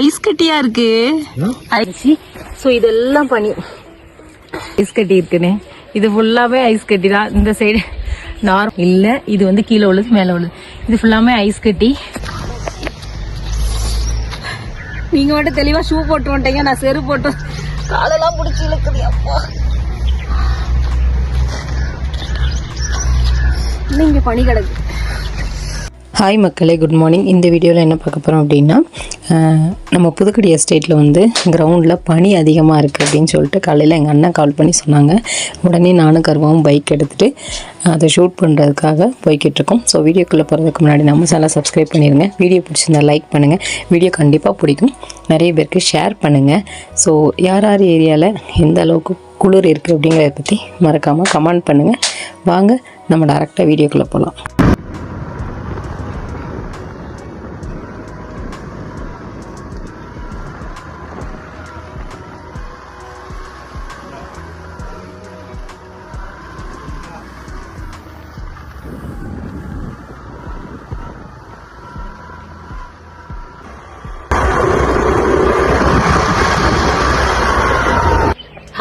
Ice கட்டியா இருக்கு? IC so இதெல்லாம் பனி. ஐஸ் கட்டி இருக்குன்னு இது ஃபுல்லாவே ஐஸ் கட்டி தான். இந்த சைடு நார் இல்ல இது வந்து கீழே உள்ளது மேலே உள்ளது. இது ஃபுல்லாமே ஐஸ் கட்டி. நீங்க மட்டும் தெளிவா ஷூ போட்டு வந்துட்டீங்க. நான் செரு போட்டு காலெல்லாம் பிடிச்சி இழுக்குது அப்பா. இன்னும் இங்க பனி கிடக்கு. ஹாய் மக்களே. குட் மார்னிங் இந்த வீடியோவில் என்ன பார்க்க போகிறோம் அப்படின்னா நம்ம புதுக்கடி எஸ்டேட்டில் வந்து கிரவுண்டில் பனி அதிகமாக இருக்குது அப்படின்னு சொல்லிட்டு காலையில் எங்கள் அண்ணன் கால் பண்ணி சொன்னாங்க. உடனே நானும் கருவாவும் பைக் எடுத்துகிட்டு அதை ஷூட் பண்ணுறதுக்காக போய்கிட்டுருக்கோம் ஸோ வீடியோக்குள்ளே போகிறதுக்கு முன்னாடி நம்ம சேனல் சப்ஸ்கிரைப் பண்ணிடுங்க வீடியோ பிடிச்சிருந்தா லைக் பண்ணுங்கள் வீடியோ கண்டிப்பாக பிடிக்கும். நிறைய பேருக்கு ஷேர் பண்ணுங்கள் ஸோ யார் யார் ஏரியாவில் எந்த அளவுக்கு குளிர் இருக்குது அப்படிங்கிறத பற்றி மறக்காமல் கமெண்ட் பண்ணுங்கள் வாங்க நம்ம டேரெக்டாக வீடியோக்குள்ளே போகலாம்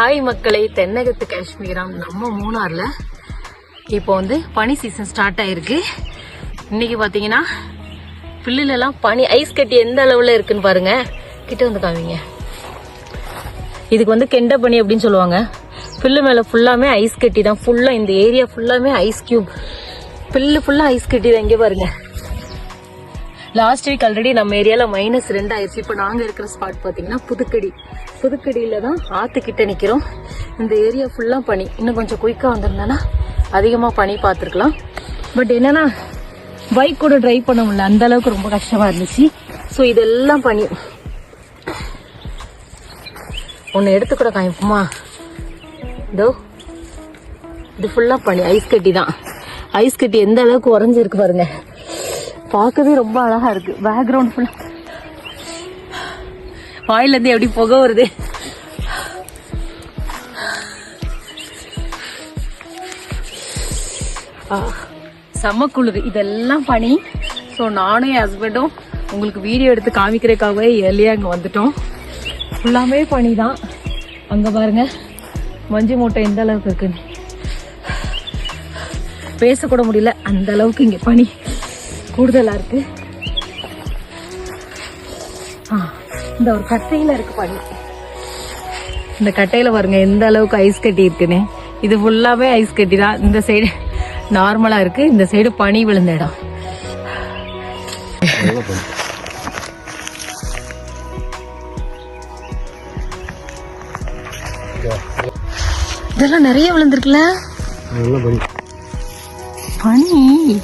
ஹாய் மக்களை தென்னகத்து காஷ்மீரம் நம்ம மூணார்ல இப்போ வந்து பனி சீசன் ஸ்டார்ட் ஆயிருக்கு. இன்னைக்கு பாத்தீங்கன்னா பில்லுல எல்லாம் பனி ஐஸ் கட்டி எந்த அளவுல இருக்குன்னு பாருங்க. கிட்ட வந்து காமிங்க. இதுக்கு வந்து கெண்ட பனி அப்படின்னு சொல்லுவாங்க. பில்லு மேல ஃபுல்லாமே ஐஸ் கட்டி தான். ஃபுல்லா இந்த ஏரியா ஃபுல்லாமே ஐஸ் கியூப் பில்லு ஃபுல்லா ஐஸ் கட்டி தான் இங்க பாருங்க. லாஸ்ட் வீக் ஆல்ரெடி நம்ம ஏரியால மைனஸ் ரெண்டு ஆயிடுச்சு. இப்போ நாங்கள் இருக்கிற ஸ்பாட் பார்த்தீங்கன்னா புதுக்கடி. புதுக்கடியில தான் ஆத்துக்கிட்ட நிற்கிறோம் இந்த ஏரியா ஃபுல்லாக பனி. இன்னும் கொஞ்சம் குயிக்காக வந்திருந்தேன்னா அதிகமாக பனி பார்த்துருக்கலாம். பட் என்னன்னா பைக் கூட டிரைவ் பண்ண முடியல. அந்த அளவுக்கு ரொம்ப கஷ்டமா இருந்துச்சு. ஸோ இதெல்லாம் பனி. ஒன்று எடுத்துக்கூட காமிப்போமா? இதோ இது ஃபுல்லாக பனி. ஐஸ் கட்டி தான். ஐஸ் கட்டி எந்த அளவுக்கு உறைஞ்சிருக்கு பாருங்க. பார்க்கவே ரொம்ப அழகா இருக்கு. பேக்ரவுண்ட் ஃபுல்லா வாயில இருந்து எப்படி புகை வருது? ஆ, செம்ம குளிர் இதெல்லாம் பனி. ஸோ நானும் என் ஹஸ்பண்டும் உங்களுக்கு வீடியோ எடுத்து காமிக்கிறதுக்காகவே ஏர்லியாக அங்கே வந்துட்டோம். ஃபுல்லாமே பனி தான் அங்கே பாருங்க. மஞ்சு மூட்டை எந்த அளவுக்கு இருக்குன்னு. பேசக்கூட முடியல. அந்த அளவுக்கு இங்கே பனி. கூடுதலா இருக்கு. ஆ, இந்த ஒரு கட்டையில இருக்கு பனி இந்த கட்டையில பாருங்க எந்த அளவுக்கு ஐஸ் கட்டி இருக்குன்னு. இது ஃபுல்லாவே ஐஸ் கட்டி தான். இந்த சைடு நார்மலா இருக்கு. இந்த சைடு பனி விழுந்த இடம். இதெல்லாம் நிறைய விழுந்திருக்குல்ல? பனி?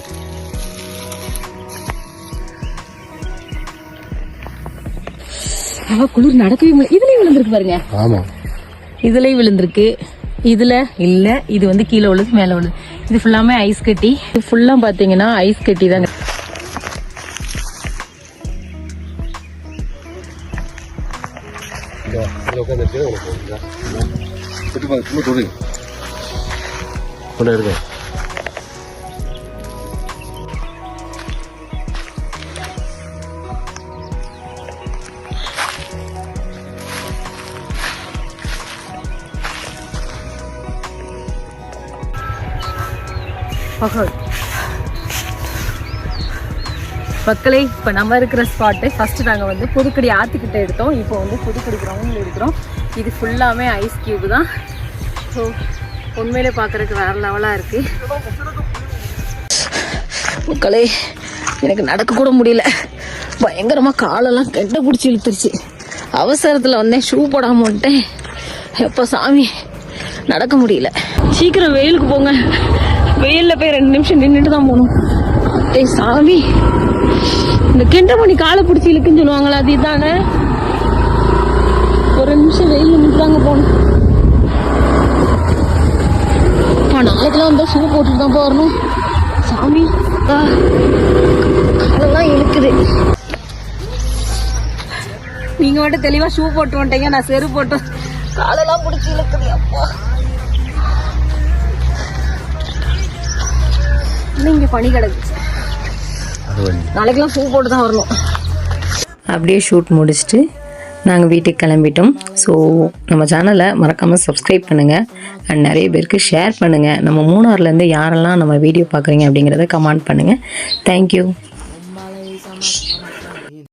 அவ குளிர் நடக்கவே முடியல. இதுலயும் விழுந்திருக்கு பாருங்க. ஆமா. இதுலயும் விழுந்திருக்கு. இதுல இல்ல இது வந்து கீழே உள்ளது மேல உள்ளது இது ஃபுல்லாமே ஐஸ் கட்டி. இது ஃபுல்லா பாத்தீங்கன்னா ஐஸ் கட்டி தாங்க இங்க பகல் மக்களே இப்போ நம்ம இருக்கிற ஸ்பாட்டு ஃபஸ்ட்டு நாங்கள் வந்து புதுக்கடி ஆற்றுக்கிட்ட எடுத்தோம். இப்போ வந்து புதுக்கடி கிரவுண்டில் இருக்கிறோம். இது ஃபுல்லாமே ஐஸ் கியூப் தான். ஸோ உண்மையிலே பார்க்குறதுக்கு வேற லெவலாக இருக்கு. மக்களே எனக்கு நடக்க கூட முடியல. பயங்கரமாக காலெல்லாம் கெட்ட பிடிச்சி இழுத்துருச்சு. அவசரத்தில் வந்தேன் ஷூ போடாமல் வந்துட்டேன். எப்போ சாமி? நடக்க முடியல. சீக்கிரம் வெயிலுக்கு போங்க. வெயில்ல போய் ரெண்டு நிமிஷம் நின்றுட்டு தான் போகணும். டேய் சாமி. இந்த கெண்டமணி காலை பிடிச்சி இழுக்குன்னு சொல்லுவாங்களா அது இதானே? ஒரு நிமிஷம் வெயில் நின்று தாங்க போகணும். நாளைக்கெல்லாம் வந்தால் ஷூ போட்டுட்டு தான் போகணும் சாமி காலெல்லாம் இழுக்குது. நீங்க மட்டும் தெளிவா ஷூ போட்டு வந்துட்டீங்க நான் செரு போட்டு காலெல்லாம் பிடிச்சி இழுக்குது அப்பா. இன்னும் இங்க பனி கிடக்கு. நாளைக்கெல்லாம் ஷூ போட்டு தான் வரணும். அப்படியே ஷூட் முடிச்சுட்டு நாங்கள் வீட்டுக்கு கிளம்பிட்டோம். ஸோ நம்ம சேனலை மறக்காமல் சப்ஸ்கிரைப் பண்ணுங்கள் அண்ட் நிறைய பேருக்கு ஷேர் பண்ணுங்கள் நம்ம மூணார்லேருந்து யாரெல்லாம் நம்ம வீடியோ பார்க்குறீங்க அப்படிங்கிறத கமெண்ட் பண்ணுங்கள் தேங்க்யூ